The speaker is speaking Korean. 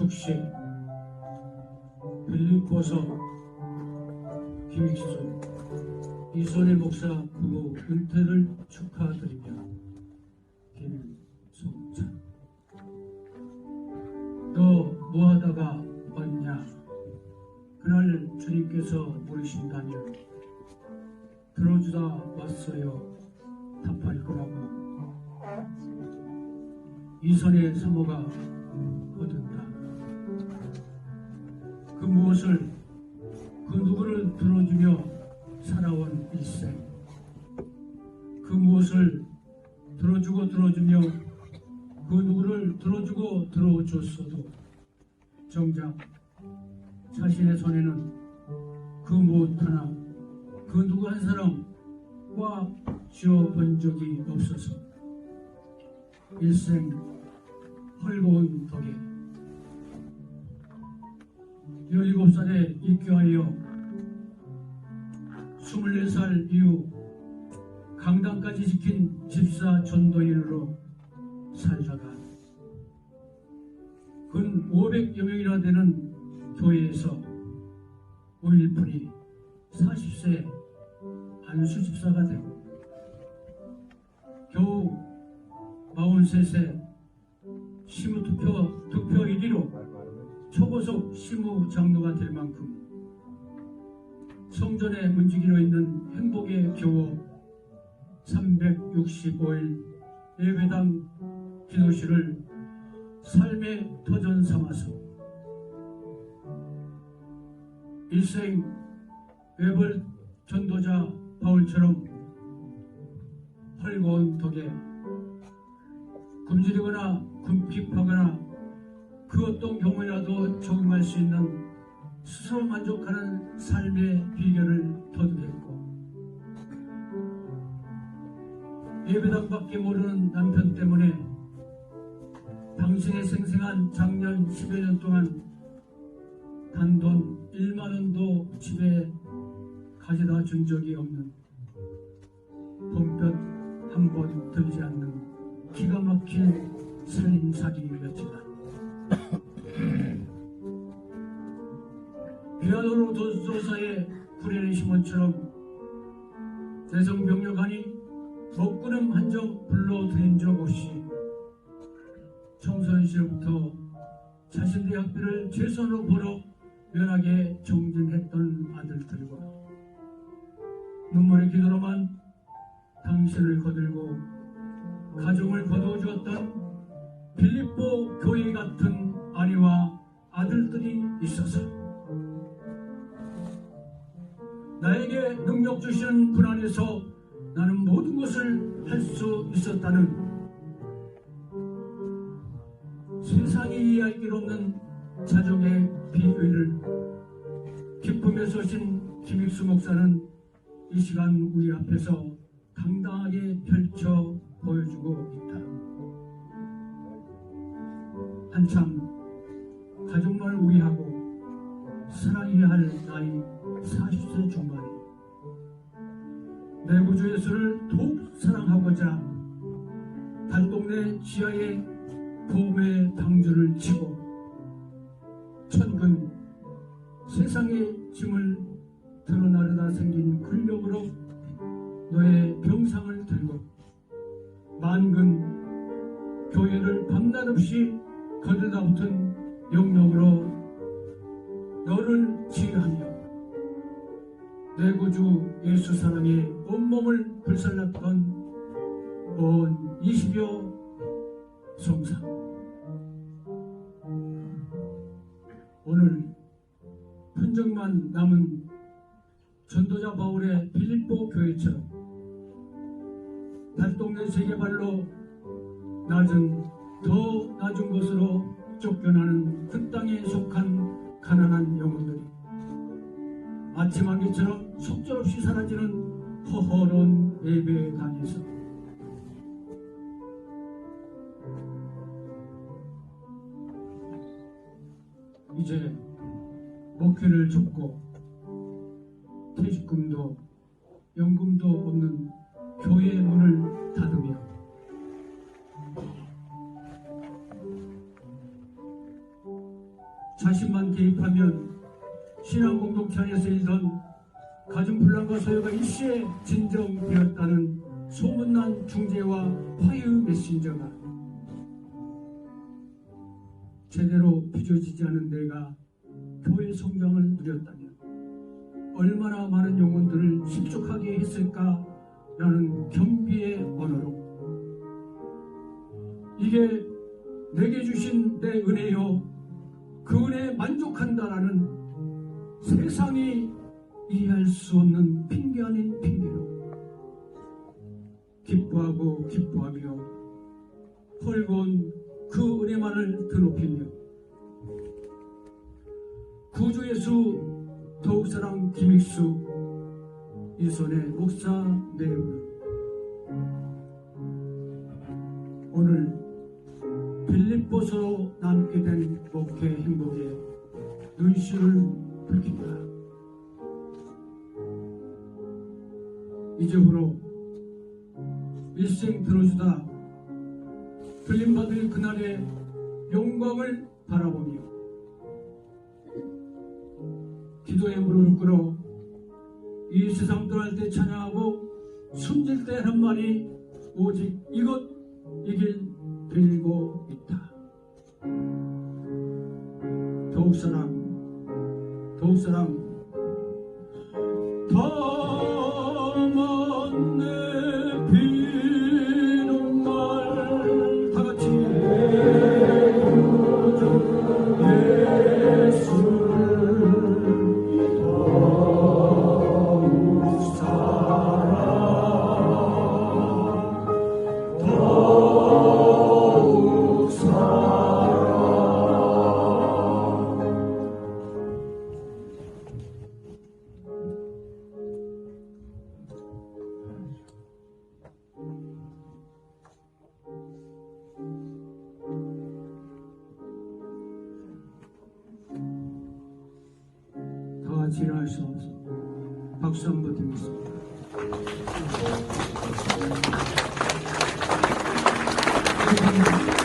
죽시 빌립보서 김익수 이선의 목사 부부 은퇴를 축하드리며 김송찬. 너 뭐하다가 왔냐? 그날 주님께서 물으신다면 들어주다 왔어요. 답할 거라고. 이선의 사모가 거둔다 그 무엇을 그 누구를 들어주며 살아온 일생 그 무엇을 들어주고 들어주며 그 누구를 들어주고 들어줬어도 정작 자신의 손에는 그 무엇 하나 그 누구 한 사람 꽉 쥐어본 적이 없어서 일생 헐거운 덕에 17살에 입교하여 24살 이후 강당까지 지킨 집사 전도인으로 살다가 근 500여 명이나 되는 교회에서 5일뿐이 40세 안수 집사가 되고 겨우 43세 시무투표 투표 1위로 초고속 시무장로가 될 만큼 성전에 문지기로 있는 행복의 교호 365일 예배당 기도실을 삶의 터전 삼아서 일생 외벌 전도자 바울처럼 헐거운 덕에 굶주리거나 굶핍하거나 그 어떤 경우라도 적응할 수 있는 스스로 만족하는 삶의 비결을 터득했고 예배당밖에 모르는 남편 때문에 당신의 생생한 작년 10여 년 동안 단돈 1만 원도 집에 가져다 준 적이 없는 봄볕 한번 들지 않는 기가 막힌 살림살이였지만 비아노로 도조사의 불의의 심원처럼 대성병력하니 먹구름 한점 불러드린 적 없이 청소년 시절부터 자신의 학비를 최선으로 벌어 면하게 정진했던 아들들과 눈물의 기도로만 당신을 거들고 가정을 거두어 주었던 빌립보 교회 같은 아내와 아들들이 있어서 나에게 능력 주시는 분 안에서 나는 모든 것을 할 수 있었다는 세상이 이해할 길 없는 자족의 비밀을 기쁨에 서신 김익수 목사는 이 시간 우리 앞에서 당당하게 펼쳐 보여주고 있다. 한참 가족만을 위하고 40세 중반에 내 구주 예수를 더욱 사랑하고자 달동네 지하에 봄의 당주를 치고 천근 세상의 짐을 드러나려다 생긴 근력으로 너의 병상을 들고 만근 교회를 밤낮 없이 거들다 붙은 영역으로 너를 지휘하며 내 구주 예수 사랑에 온몸을 불살랐던 온 20여 성상 오늘 흔적만 남은 전도자 바울의 빌립보 교회처럼 달동네 세계발로 낮은 더 낮은 곳으로 쫓겨나는 그 땅에 속한 가난한 영혼들이 아침 안개처럼 속절없이 사라지는 허허로운 예배당에서. 이제 목회를 접고 퇴직금도 연금도 없는 교회의 문을 닫으며 자신만 개입하면 안에서 일던 가정 분란과 소요가 일시에 진정되었다는 소문난 중재와 화유 메신저가 제대로 빚어지지 않은 내가 교회 성장을 누렸다면 얼마나 많은 영혼들을 십족하게 했을까라는 경비의 언어로 이게 내게 주신 내 은혜요. 그 은혜에 만족한다라는 세상이 이해할 수 없는 핑계 아닌 핑계로 기뻐하고 기뻐하며 헐거운 그 은혜만을 드높이며 구주 예수 더욱 사랑 김익수 이손의 목사 내외 오늘 빌립보서로 남게 된 목회 행복에 눈시를 붉힌다. 이제후로 일생 들어주다 불림받을 그날의 영광을 바라보며 기도의 물을 끌어 이 세상 떠날 때 찬양하고 숨질 때 하는 말이 오직 이것 이길 빌고 있다. 더욱 사랑, 더욱 사 일어날 수 없어. 박수 한번 드리겠습니다. 감사합니다.